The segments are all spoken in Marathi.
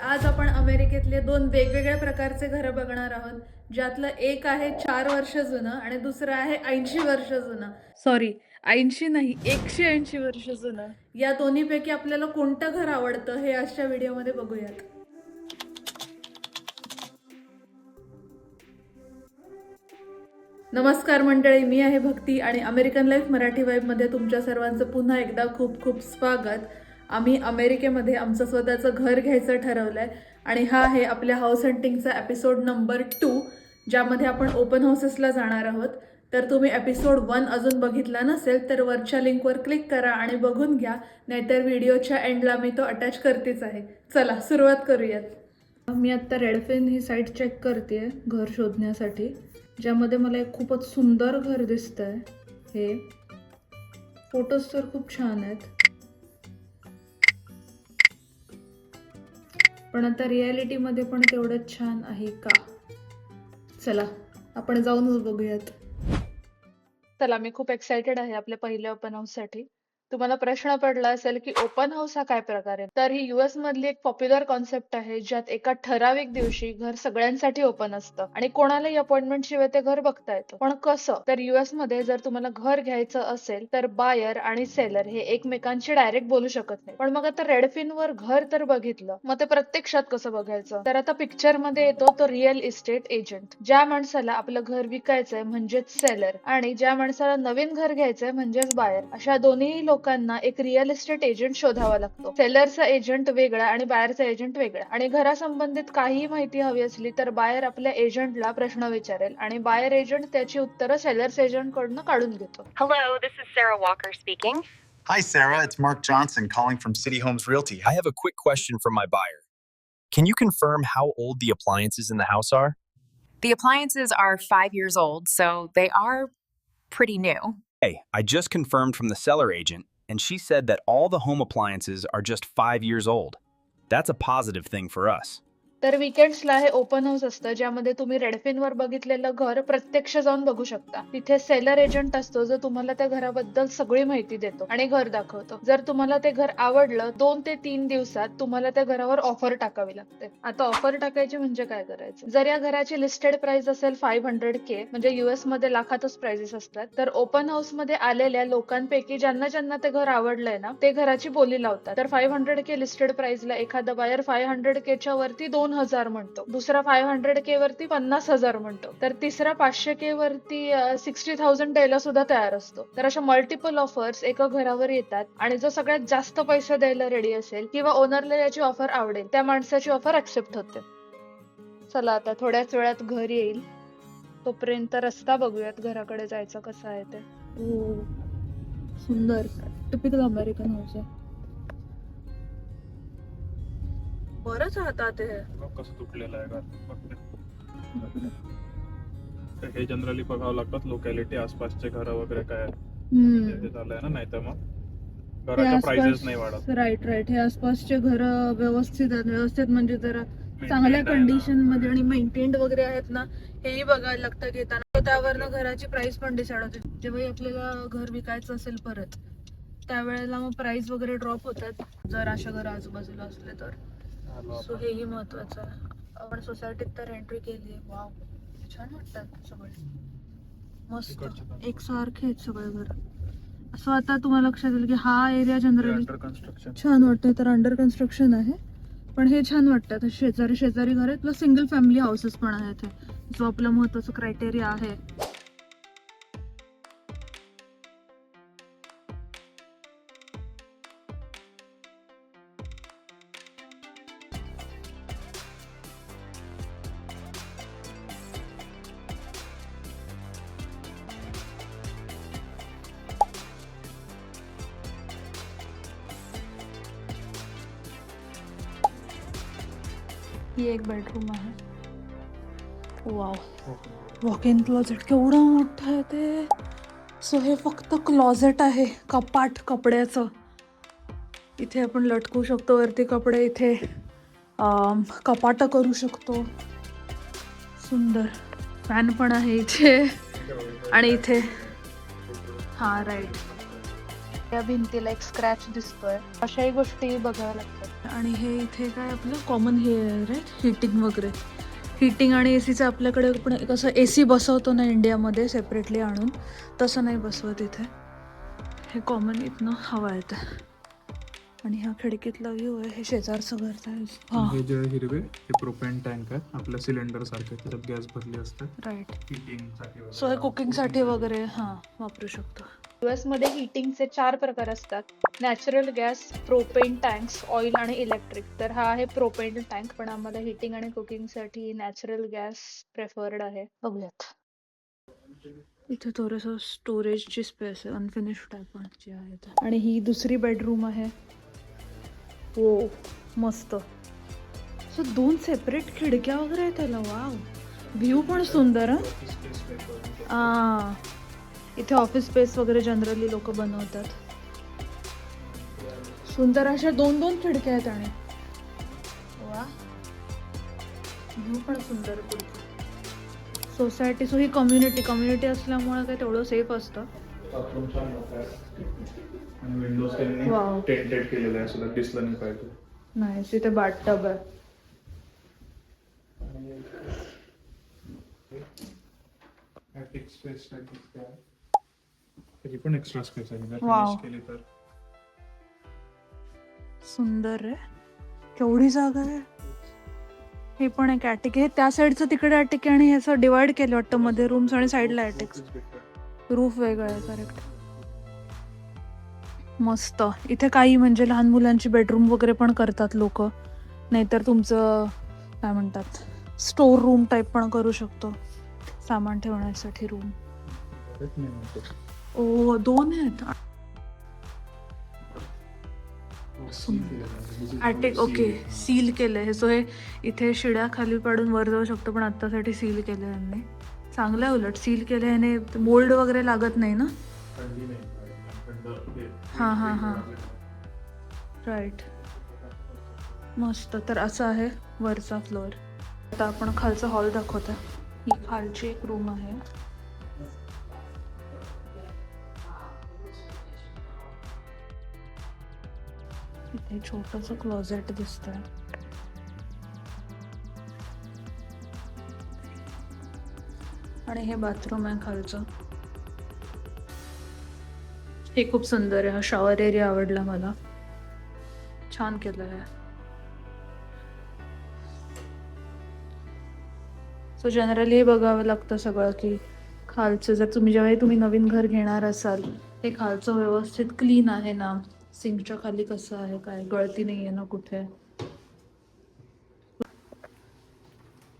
आज आपण अमेरिकेतले दोन वेगवेगळ्या प्रकारचे घरं बघणार आहोत. ज्यातलं एक आहे चार वर्ष जुनं आणि दुसरं आहे ऐंशी वर्ष जुनं. सॉरी ऐंशी नाही एकशे ऐंशी वर्ष जुनं. या दोन्हीपैकी आपल्याला कोणतं घर आवडतं हे आजच्या व्हिडिओमध्ये बघूयात. नमस्कार मंडळी मी आहे भक्ती आणि अमेरिकन लाईफ मराठी वाईबमध्ये तुमच्या सर्वांचं पुन्हा एकदा खूप खूप स्वागत. आम्ही अमेरिकेमध्ये आमचं स्वतःचं घर घ्यायचं ठरवलं आहे आणि हा आहे आपल्या हाऊस हंटिंगचा एपिसोड नंबर टू ज्यामध्ये आपण ओपन हाऊसेसला जाणार आहोत. तर तुम्ही एपिसोड वन अजून बघितला नसेल तर वरच्या लिंकवर क्लिक करा आणि बघून घ्या. नाहीतर व्हिडिओच्या एंडला मी तो अटॅच करतेच आहे. चला सुरुवात करूयात. मी आत्ता रेडफिन ही साईट चेक करते घर शोधण्यासाठी ज्यामध्ये मला एक खूपच सुंदर घर दिसतं आहे हे फोटोज तर खूप छान आहेत. पण आता रियालिटीमध्ये पण तेवढंच छान आहे का? चला आपण जाऊनच बघूयात. चला मी खूप एक्सायटेड आहे आपल्या पहिल्या ओपन हाऊससाठी तुम्हाला प्रश्न पडला असेल की ओपन हाऊस हा काय प्रकार आहे? तर ही युएस मधली एक पॉप्युलर कॉन्सेप्ट आहे ज्यात एका ठराविक दिवशी घर सगळ्यांसाठी ओपन असतं आणि कोणालाही अपॉइंटमेंट शिवाय ते घर बघता येतं. पण कसं? तर युएसमध्ये जर तुम्हाला घर घ्यायचं असेल तर बायर आणि सेलर हे एकमेकांशी डायरेक्ट बोलू शकत नाही पण मग आता रेडफिन वर घर तर बघितलं मग ते प्रत्यक्षात कसं बघायचं? तर आता पिक्चरमध्ये येतो तो रिअल इस्टेट एजंट ज्या माणसाला आपलं घर विकायचंय म्हणजेच सेलर आणि ज्या माणसाला नवीन घर घ्यायचंय म्हणजेच बायर अशा दोन्ही लोक लोकांना एक रिअल इस्टेट एजंट शोधावा लागतो सेलरचा एजंट वेगळा आणि बायरचा एजंट वेगळा आणि घरासंबंधित काहीही माहिती हवी असली तर बायर आपल्या एजंटला प्रश्न विचारेल आणि बायर एजंट त्याची उत्तरं सेलर्स एजंट कडनं काढून घेतो Hello, this is Sarah Walker speaking. Hi, Sarah. It's Mark Johnson calling from City Homes Realty. I have a quick question from my buyer. Can you confirm how old the appliances in the house are? The appliances are five years old, so they are pretty new. Hey, I just confirmed from the seller agent, and she said that all the home appliances are just five years old. That's a positive thing for us. तर विकेंड्सला हे ओपन हाऊस असतं ज्यामध्ये तुम्ही रेडफिन वर बघितलेलं घर प्रत्यक्ष जाऊन बघू शकता. तिथे सेलर एजंट असतो जो तुम्हाला त्या घराबद्दल सगळी माहिती देतो आणि घर दाखवतो. जर तुम्हाला ते घर आवडलं दोन ते तीन दिवसात तुम्हाला त्या घरावर ऑफर टाकावी लागते. आता ऑफर टाकायची म्हणजे काय करायचं? जर या घराची लिस्टेड प्राइस असेल फाईव्ह हंड्रेड के म्हणजे युएसमध्ये लाखातच प्राइसेस असतात तर ओपन हाऊसमध्ये आलेल्या लोकांपैकी ज्यांना ज्यांना ते घर आवडलंय ना ते घराची बोली लावतात. तर फाईव्ह हंड्रेड के लिस्टेड प्राइसला एखादा बायर फाईव्ह हंड्रेड केच्या वरती दोन हजार म्हणतो. दुसरा फाईव्ह हंड्रेड के वरती पन्नास हजार म्हणतो. तर तिसरा पाचशे के वरती सिक्स्टी थाउजंड द्यायला सुद्धा तयार असतो. तर अशा मल्टिपल ऑफर्स एका घरावर येतात आणि जो सगळ्यात जास्त पैसे द्यायला रेडी असेल किंवा ओनरला याची ऑफर आवडेल त्या माणसाची ऑफर ऍक्सेप्ट होते. चला आता थोड्याच वेळात घर येईल. तोपर्यंत रस्ता बघूयात घराकडे जायचं कसं आहे ते. सुंदर. टिपिकल अमेरिकन हाऊस आहे बरंच हातात आहे. कसं तुटलेलं आहे. तर हे जनरली बघावं लागतात लोकॅलिटी आसपासचे घर वगैरे काय झालंय ना नाही तर मग घराच्या प्राइसेस नाही वाढत. राईट राईट हे आसपासचे घर व्यवस्थित आहेत. व्यवस्थित म्हणजे जरा चांगल्या. कंडिशनमध्ये आणि मेंटेन्ड वगैरे आहेत ना हेही बघायला लागतं घेताना त्यावरनं घराची प्राइस पण डिसाइड होते. जेव्हाही आपल्याला घर विकायचं असेल परत त्यावेळेला मग प्राइस वगैरे ड्रॉप होतात. जर अशा घर आजूबाजूला असले तर. सो. हेही महत्वाचं आहे. आपण सोसायटीत तर एंट्री केली आहे वाव छान वाटतात सगळे. मस्त. एकसारखे आहेत सगळे घर. असं आता तुम्हाला लक्षात येईल की हा एरिया जनरली अंडर कन्स्ट्रक्शन छान वाटतंय. तर अंडर कन्स्ट्रक्शन आहे. पण हे छान वाटतं शेजारी शेजारी घर आहेत. प्लस सिंगल फॅमिली हाऊसेस पण आहेत. हे. जो आपला महत्त्वाचा क्रायटेरिया आहे. एक बेडरूम आहे. वाव वॉक इन क्लोजेट केवढं मोठं आहे ते. सो हे फक्त क्लॉजेट आहे. कपाट कपड्याचं. इथे आपण लटकू शकतो. वरती कपडे इथे कपाट करू शकतो. सुंदर. फॅन पण आहे इथे. आणि इथे. हा राईट या भिंतीला एक स्क्रॅच दिसतोय. अशाही गोष्टी बघाव्या लागतात. आणि हे इथे काय आपलं कॉमन हे आहे राईट हिटिंग वगैरे. हिटिंग आणि ए सीचं आपल्याकडे पण एक असं ए सी बसवतो ना इंडियामध्ये सेपरेटली आणून तसं नाही बसवत इथे. हे कॉमन इथनं हवा येतं. आणि ह्या खिडकीतला व्ह्यू आहे हे शेजारचं घर आहे हां. जे हिरवे हे प्रोपेन टँक आहे आपल्या सिलेंडर सारखे त्याच्यात गॅस भरली असते राईट सो हे कुकिंगसाठी वगैरे हां वापरू शकतो. युएसमध्ये हिटिंगचे चार प्रकार असतात. Natural gas propane tanks oil आणि इलेक्ट्रिक तर हा आहे प्रोपेन टँक पण आम्हाला हिटिंग आणि कुकिंगसाठी नॅचरल गॅस प्रेफर्ड आहे. बघूयात. इथे थोडंसं स्टोरेजची स्पेस आहे अनफिनिश टाईप जी आहे ते. आणि ही दुसरी बेडरूम आहे. हो मस्त. सो दोन सेपरेट खिडक्या वगैरे आहेत त्याला वाव व्ह्यू पण सुंदर हा? आ, इथे ऑफिस स्पेस वगैरे जनरली लोक बनवतात सुंदर अशा दोन दोन खिडक्या आहेत आणि वा व्ह्यू पण सुंदर सोसायटी सो ही कम्युनिटी कम्युनिटी असल्यामुळे काय तेवढं सेफ असतं नाही इथे बाटटब space आहे. त्याची पण एक्स्ट्रा स्पेस आहे. जर Wow. finish केली तर. सुंदर आहे केवढी जागा आहे. हे पण एक अॅटिक आहे. त्या साईडचं तिकडे अॅटिक आणि ह्याचं डिवाइड केलं वाटतं मध्ये रूम्स आणि साईडला अॅटिक्स रूफ वेगळं आहे करेक्ट मस्त. इथे काही म्हणजे लहान मुलांची बेडरूम वगैरे पण करतात लोक. नाहीतर तुमचं काय म्हणतात स्टोर रूम टाईप पण करू शकतो. सामान ठेवण्यासाठी रूम ओ दोन आहेत अॅटिक ओके सील केलंय. सो हे इथे शिड्या खाली पाडून वर जाऊ शकतो पण आत्तासाठी सील केलं यांनी. चांगलं आहे उलट सील केलं याने मोल्ड वगैरे लागत नाही ना? हां हां हां. राईट मस्त तर असं आहे वरचा फ्लोअर आता आपण खालचा हॉल दाखवतो ही खालची एक रूम आहे. इथे छोटंसं क्लोजेट दिसतंय. आणि हे बाथरूम आहे खालचं. हे खूप सुंदर आहे. हा शॉवर एरिया आवडला मला. छान केलं आहे सो जनरली हे बघावं लागतं सगळं की खालचं जर तुम्ही जेव्हा तुम्ही नवीन घर घेणार असाल ते खालचं व्यवस्थित क्लीन आहे ना सिंकच्या खाली कसं आहे काय गळती नाही आहे ना कुठे.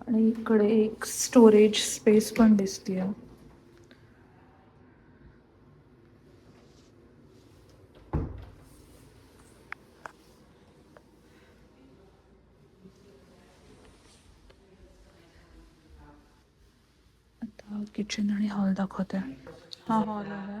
आणि इकडे एक स्टोरेज स्पेस पण दिसते आता किचन आणि हॉल दाखवते. हा हॉल आहे.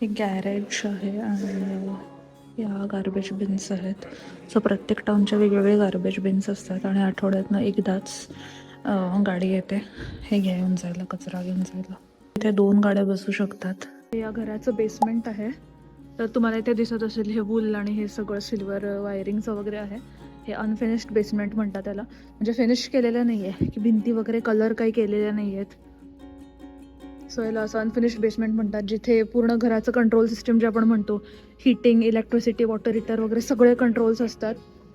हे गॅरेज आहे आणि या गार्बेज बिन्स आहेत. सो प्रत्येक टाऊनच्या वेगवेगळे गार्बेज बिन्स असतात आणि आठवड्यातनं एकदाच गाडी येते. हे घेऊन जायला कचरा घेऊन जायला. इथे दोन गाड्या बसू शकतात. या घराचं बेसमेंट आहे. तर तुम्हाला इथे दिसत असेल हे वूल आणि हे सगळं सिल्वर वायरिंगचं वगैरे आहे. हे अनफिनिश्ड बेसमेंट म्हणतात त्याला. म्हणजे फिनिश केलेलं नाही आहे की भिंती वगैरे कलर काही केलेल्या नाही आहेत सो याला असं अनफिनिश्ड बेसमेंट म्हणतात जिथे पूर्ण घराचं कंट्रोल सिस्टम जे आपण म्हणतो हिटिंग इलेक्ट्रिसिटी वॉटर हिटर वगैरे सगळे कंट्रोल्स असतात.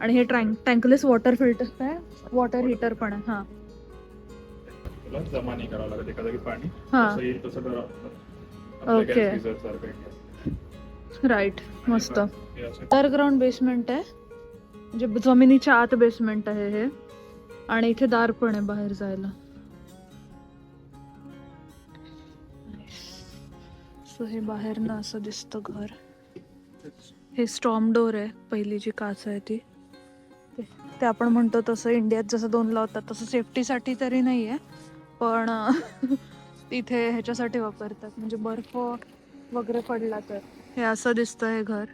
आणि हे टँक टँकलेस वॉटर फिल्टर काय? वॉटर हिटर पण आहे हां. तुला जमा नाही करावं लागत एका जागी पाणी. हां. आहे. राईट मस्त. असं. अंडरग्राऊंड बेसमेंट आहे. म्हणजे जमिनीच्या आत बेसमेंट आहे हे. आणि इथे दार पण आहे बाहेर जायला. सो हे बाहेरनं असं दिसतं घर. हे स्टॉम डोर आहे पहिली जी काच आहे ती. ते आपण म्हणतो तसं इंडियात जसं दोन लावतात तसं सेफ्टीसाठी तरी नाही आहे पण तिथे ह्याच्यासाठी वापरतात. म्हणजे बर्फ वगैरे पडला तर. हे असं दिसतं हे घर.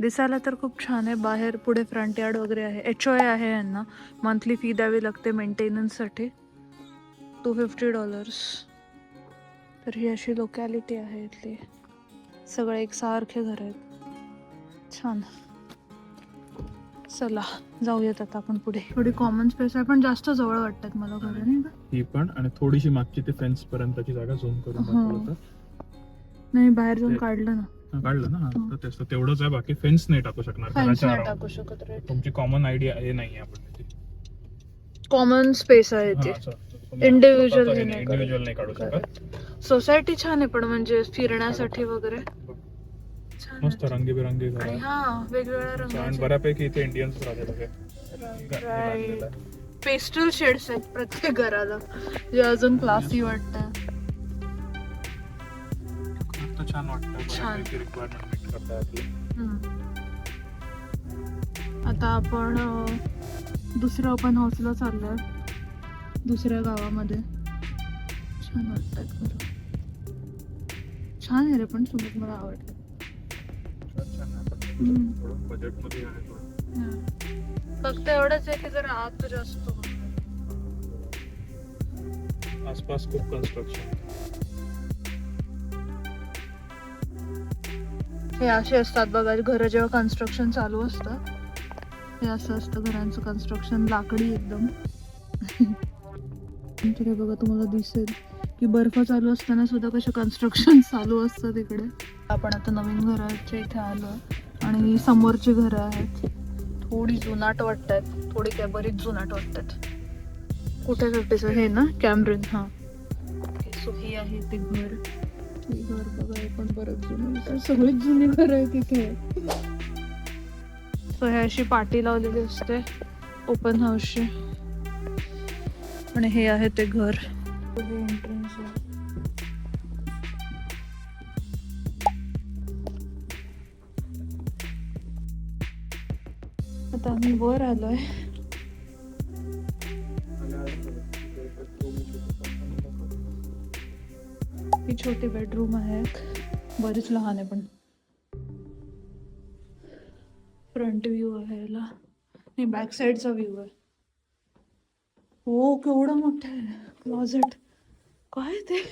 दिसायला तर खूप छान आहे. बाहेर पुढे फ्रंट यार्ड वगैरे आहे. एच ओ आहे यांना. मंथली फी द्यावी लागते मेंटेनन्ससाठी टू फिफ्टी डॉलर्स तर ही अशी लोकॅलिटी आहे इथली. सगळे एकसारखे घर आहेत. छान. चला जाऊयात आता आपण पुढे. थोडी कॉमन स्पेस आहे पण जास्त जवळ वाटतात मला घर नाही का? ही पण आणि थोडीशी मागची ते फेन्स पर्यंतची जागा झूम करून. दाखवलं होतं. नाही बाहेर जाऊन ते- काढलं ना. हा, काढलं ना हा. तर तेच तर तेवढंच आहे बाकी फेन्स नाही टाकू शकणार फॅन्स घराच्या नाही. टाकू शकत राईट तुमची कॉमन आयडिया हे नाही आपण कॉमन स्पेस आहे ते. हे नाही इंडिव्हिज्युअल नाही काढू शकत. सोसायटी छान आहे पण म्हणजे फिरण्यासाठी वगैरे छान मस्त आहे. रंगीबेरंगी घर आणि आहे. हा वेगवेगळ्या आणि रंगाचे बऱ्यापैकी इथे इंडियन्स राहतात सगळे. गा- बांधलेलं आहे. पेस्टल शेड्स आहेत प्रत्येक घराला जे अजून क्लासी वाटतं मस्त छान वाटतं छान. बऱ्यापैकी रिक्वायरमेंट मीट करता आपली हम्म. आता आपण अं, दुसऱ्या ओपन हाऊसला चाललोय दुसऱ्या गावामध्ये छान वाटतात. छान आहे रे पण सुमित मला आवडतं. फक्त एवढंच आहे की जर आत जास्त. आसपास खूप कन्स्ट्रक्शन हे असे असतात बघा घरं जेव्हा कन्स्ट्रक्शन चालू असतं हे असं असतं घरांचं कन्स्ट्रक्शन लाकडी एकदम इकडे बघा तुम्हाला दिसेल. की बर्फ चालू असताना सुद्धा कसे कन्स्ट्रक्शन चालू असतं तिकडे. आपण आता नवीन घराच्या इथे आलो आणि समोरची घरं आहेत. थोडी जुनाट वाटतात. थोडी काय बरीच जुनाट वाटतात. कुठे फिफ्टीचं हे ना कॅमरिन हां. सो ही आहे ते घर. हे घर बघा पण बरंच जुनं सगळीच जुनी घर आहे तिथे सो हे अशी पाटी लावलेली असते. ओपन हाऊसची आणि हे आहे ते घर. एंट्रन्स आता आम्ही वर आलोय. ही छोटी बेडरूम आहे. बरीच लहान आहे पण. फ्रंट व्ह्यू आहे याला. नाही बॅक साईडचा व्ह्यू आहे. हो केवढं मोठं आहे क्लॉझेट काय ते?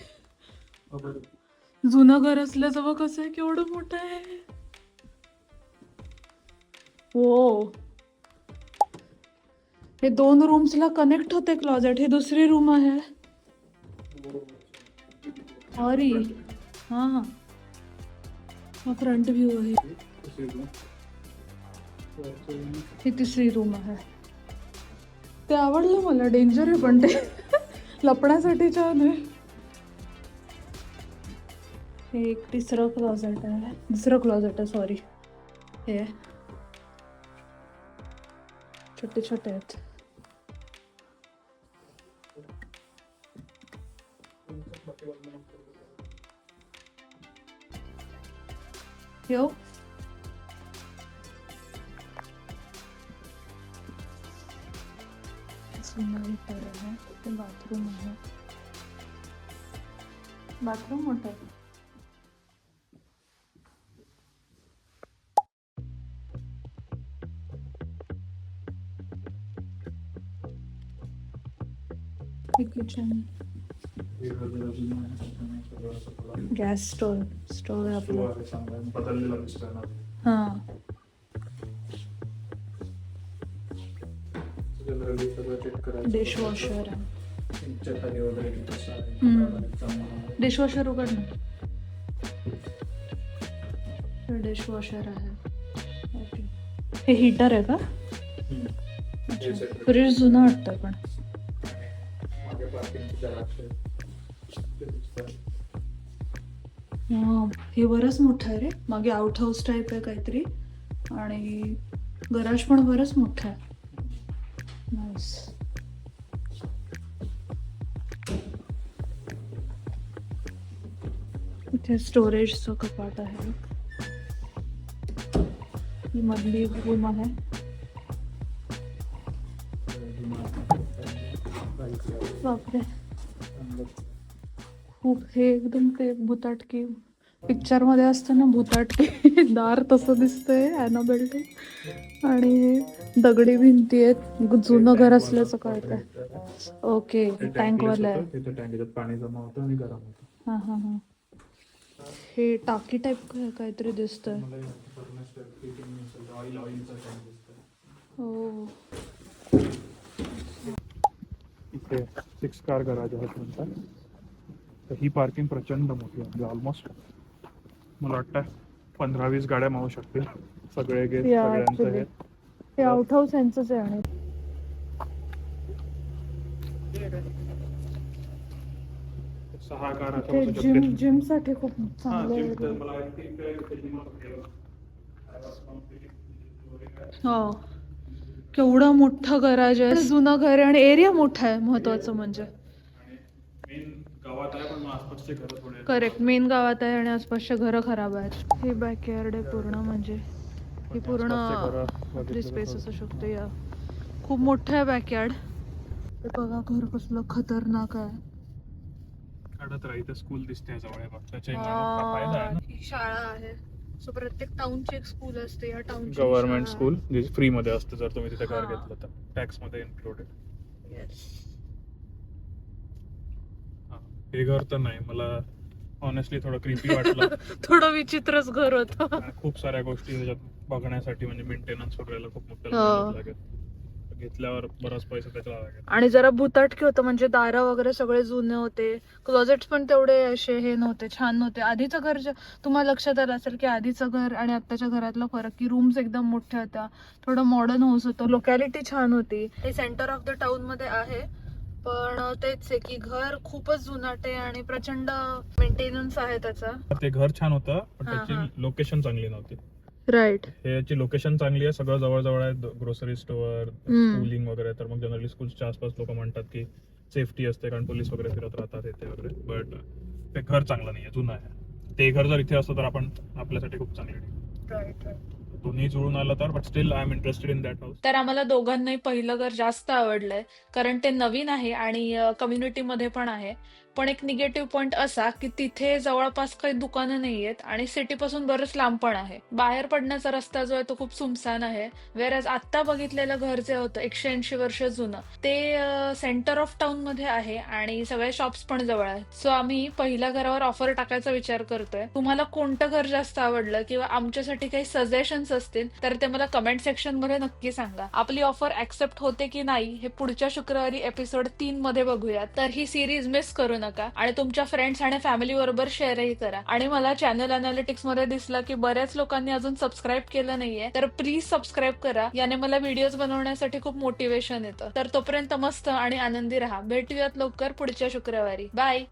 जुनं घर असल्याचं बघ कसं आहे, केवढं मोठं आहे. हो. हे दोन रूम्सला कनेक्ट होते क्लॉजेट ही दुसरी रूम आहे. अरे. हा. हा हा फ्रंट व्ह्यू आहे. ही तिसरी रूम आहे. ते आवडलं मला. डेंजर आहे पण ते. लपण्यासाठी छान आहे हे एक तिसरं क्लॉजेट आहे. दुसरं क्लॉजेट आहे सॉरी हे. छोटे छोटे आहेत. यो जुनं घर आहे ते बाथरूम आहे बाथरूम मोठं आहे किचन गॅस स्टोव स्टोव आहे आपलं बदललेला दिसतोय ना हां। करायचं डिशवॉशर वगैरे. डिशवॉशर उघड ना. डिशवॉशर आहे. ओके हे हीटर आहे का. फ्रीज जुनं वाटतं पण. हा, हे बरंच मोठं आहे रे. मागे आउट हाऊस टाईप आहे काहीतरी. आणि गराज पण बरंच मोठं आहे. नाईस इथे स्टोरेजचं कपाट आहे ही मधली रूम आहे. बापरे. खूप हे एकदम ते भुताटकी पिक्चरमध्ये असतं ना भुताटकी. दार तसं दिसतंय ॲनाबेल्ट आणि दगडी भिंती आहेत. जुनं घर असल्याचं कळतंय. ओके टँक वाला आहे. पाणी जमा होतं आणि गरम होतं. हा हा हा. हे टाकी टाईप काहीतरी दिसतंय. दिसतोय. हो. इथे सिक्स कार गराज आहेत म्हणतात. तर ही पार्किंग प्रचंड मोठी आहे. म्हणजे ऑलमोस्ट मला वाटतं पंधरा वीस गाड्या मावू शकतील. सगळे गेट सगळ्यांचं. हे. हे आउट हाऊस यांचंच आहे ते बसू जिम. जिमसाठी खूप हा, चांगलं आहे. तर. मला वाटतं इकडे इथे gym वगैरे. हो. केवढं मोठं गराज आहे. जुनं घर आहे आणि एरिया मोठा आहे महत्वाचं म्हणजे. मेन गावात आहे पण मग आसपासचे घर थोडे करेक्ट मेन गावात आहे आणि आसपासच्या घरं खराब आहेत. हे बॅकयार्ड आहे पूर्ण म्हणजे. ही पूर्ण आसपासचे घरं आपली स्पेस असू शकते या. खूप मोठं आहे बॅकयार्ड बघा घर कसलं खतरनाक आहे. काढत राही इथे स्कूल दिसते जवळ आहे बघ त्याच्या हा. फायदा आहे ना. ही शाळा आहे. सो प्रत्येक टाउनची एक स्कूल असते या टाउनची गव्हर्नमेंट स्कूल जे फ्री मध्ये असते जर तुम्ही तिथे घर. घेतलं तर. टॅक्समध्ये इन्क्लुडेड हे. घर तर नाही मला ऑनेस्टली थोडं क्रिपी वाटलं. थोडं विचित्रच घर होत. खूप साऱ्या गोष्टी त्याच्यात बघण्यासाठी म्हणजे मेंटेनन्स वगैरे खूप मोठं लागेल घेतल्यावर बराच पैसा त्याचा लागेल. आणि जरा भुताटकी होतं म्हणजे दारं वगैरे सगळे जुने होते. क्लोजेट्स पण तेवढे असे हे नव्हते छान नव्हते. आधीचं घर तुम्हाला लक्षात आलं असेल की आधीचं घर आणि आत्ताच्या घरातला फरक की रूम्स एकदम मोठ्या होत्या थोडं मॉडर्न हाऊस होतं लोकॅलिटी छान होती. ते सेंटर ऑफ द टाउनमध्ये आहे पण तेच आहे की घर खूपच जुनाट आहे आणि प्रचंड मेंटेनन्स आहे त्याचा. ते घर छान होतं पण हा, हा. त्याची लोकेशन चांगली नव्हती. राईट हे याची लोकेशन चांगली आहे. सगळं जवळ जवळ आहे ग्रोसरी स्टोअर. स्कूलिंग वगैरे. तर मग जनरली स्कूलच्या आसपास लोक म्हणतात की सेफ्टी असते. कारण पोलीस वगैरे फिरत राहतात इथे वगैरे. बट ते घर चांगलं नाही आहे जुनं आहे. ते घर जर इथे असतं तर आपण आपल्यासाठी खूप चांगले दोन्ही जुळून आलं तर but still I am interested in that house तर आम्हाला दोघांनाही पहिलं घर जास्त आवडलंय. कारण ते नवीन आहे आणि कम्युनिटीमध्ये पण आहे. पण एक निगेटिव्ह पॉइंट असा की तिथे जवळपास काही दुकानं नाही आहेत आणि सिटीपासून बरंच लांब पण आहे. बाहेर पडण्याचा रस्ता जो आहे तो खूप सुमसान आहे. वेरॅज आत्ता बघितलेलं घर जे होतं एकशे ऐंशी वर्ष जुनं ते सेंटर ऑफ टाउनमध्ये आहे आणि सगळे शॉप्स पण जवळ आहेत. सो आम्ही पहिल्या घरावर ऑफर टाकायचा विचार करतोय. तुम्हाला कोणतं घर जास्त आवडलं किंवा आमच्यासाठी काही सजेशन्स असतील तर ते मला कमेंट सेक्शनमध्ये नक्की सांगा. आपली ऑफर ऍक्सेप्ट होते की नाही हे पुढच्या शुक्रवारी एपिसोड तीन मध्ये बघूया. तर ही सिरीज मिस करून नका. आणि तुमच्या फ्रेंड्स आणि फॅमिली बरोबर शेअरही करा. आणि मला चॅनल अनालिटिक्समध्ये दिसलं की बऱ्याच लोकांनी अजून सबस्क्राईब केलं नाहीये तर प्लीज सबस्क्राईब करा. याने मला व्हिडिओज बनवण्यासाठी खूप मोटिवेशन येतं. तर तोपर्यंत मस्त आणि आनंदी राहा. भेटूयात लवकर पुढच्या शुक्रवारी. बाय